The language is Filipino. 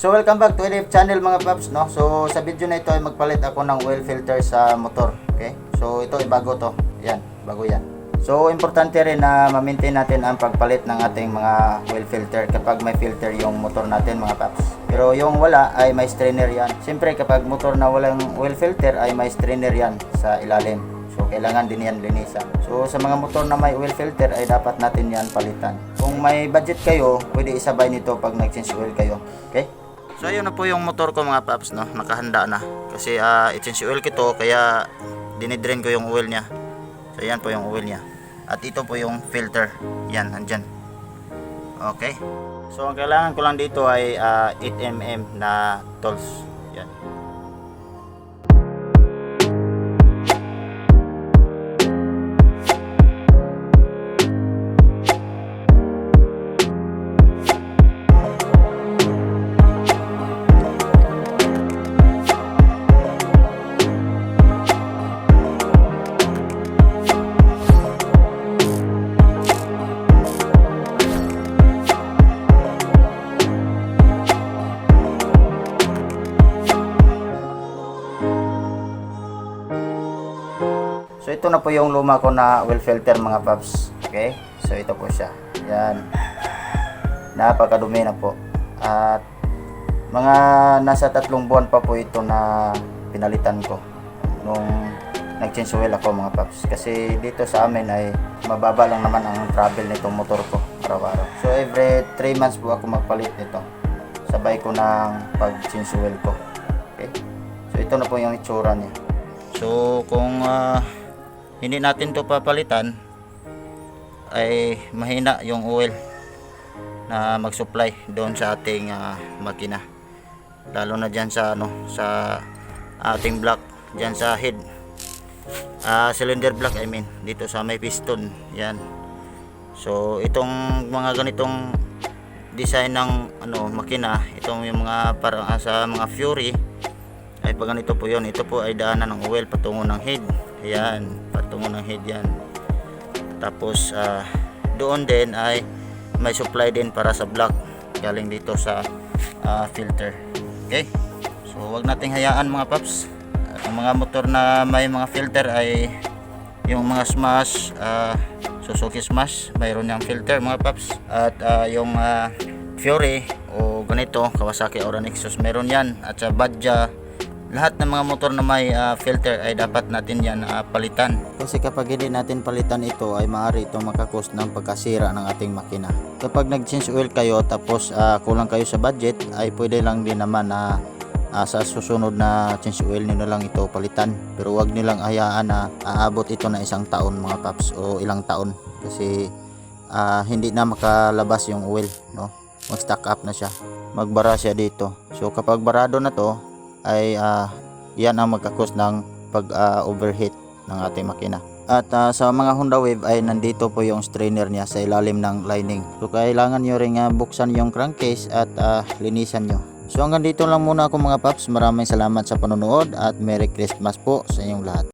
So welcome back to EDF channel mga paps no. So sa video na ito ay magpalit ako ng oil filter sa motor. Okay? So ito ay bago to. Yan, bago yan. So importante rin na ma-maintain natin ang pagpalit ng ating mga oil filter kapag may filter yung motor natin mga paps. Pero yung wala ay may strainer yan. Siyempre kapag motor na walang oil filter ay may strainer yan sa ilalim. So kailangan din yan linisan. So sa mga motor na may oil filter ay dapat natin yan palitan. Kung may budget kayo, pwede isabay nito pag nag-change oil kayo. Okay? So ayun na po yung motor ko mga paps no, nakahanda na. Kasi uh, i-change oil ko to kaya dinidrain ko yung oil niya. So yan po yung oil niya. At ito po yung filter. Yan, nandyan. Okay. So ang kailangan ko lang dito ay ah, 8mm na tools. Yan. So ito na po yung luma ko na oil filter mga paps. Okay? So ito po siya. Yan. Napakadumi na po. At mga nasa tatlong buwan pa po ito na pinalitan ko nung nag-change oil ako mga paps. Kasi dito sa amin ay mababa lang naman ang travel nitong motor ko araw-araw. So every 3 months po ako magpalit nito. Sabay ko ng pag-change oil ko. Okay? So ito na po yung itsura niya. So kung ah, hindi natin to papalitan. Ay mahina yung oil na mag-supply doon sa ating ah, makina. Lalo na dyan sa ano sa ating block dyan sa head. Ah, cylinder block I mean dito sa may piston yan. So itong mga ganitong design ng ano makina itong yung mga parang ah, sa mga Fury ay pag ganito po yun ito po ay daanan ng oil patungo ng head. Ayan patungo ng head yan. Tapos ah, doon din ay may supply din para sa block. Galing dito sa ah, filter. Okay? So wag nating hayaan mga paps. Ang mga motor na may mga filter ay yung mga smash ah, Suzuki smash. Mayroon niyang filter mga paps. At ah, yung ah, Fury o ganito Kawasaki Aura Nexus meron yan. At sa Badja lahat ng mga motor na may ah, filter ay dapat natin yan ah, palitan. Kasi kapag hindi natin palitan ito ay maaari itong makakos ng pagkasira ng ating makina. Kapag nag-change oil kayo tapos ah, kulang kayo sa budget ay pwede lang din naman na ah, sa susunod na change oil nyo na lang ito palitan. Pero wag nyo lang hayaan na aabot ito na isang taon mga paps o ilang taon. Kasi ah, hindi na makalabas yung oil. No? Mag-stack up na siya. Magbara siya dito. So kapag barado na to ay ah, yan ang magkakos ng pag ah, overheat ng ating makina. At ah, sa mga Honda Wave ay nandito po yung strainer niya sa ilalim ng lining. So kailangan nyo ring ah, buksan yung crankcase at ah, linisan nyo. So hanggang dito lang muna ako mga paps. Maraming salamat sa panonood at Merry Christmas po sa inyong lahat.